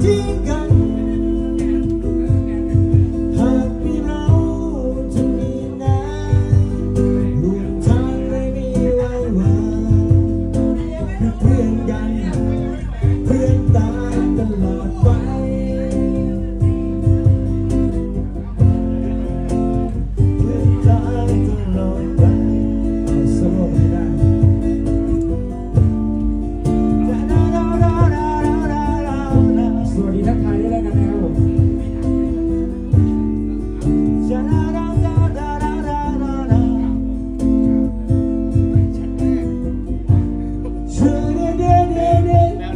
king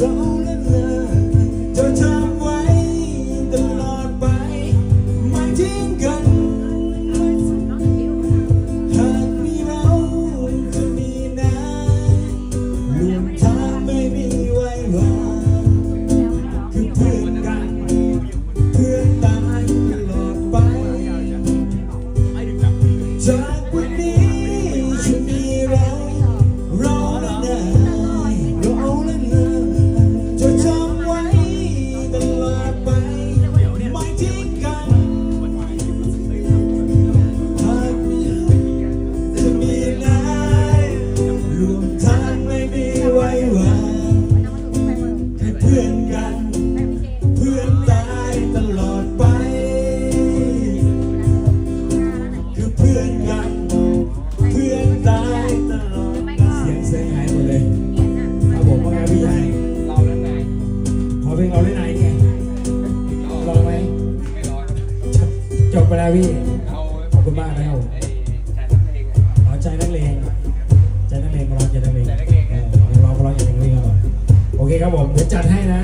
don't จบไปแล้วพี่ ขอบคุณมากนะครับขอใจนักเลงใจนักเลงรอใจนักเลงรอรอใจนักเลงครับโอเคครับผมเดี๋ยวจัดให้นะ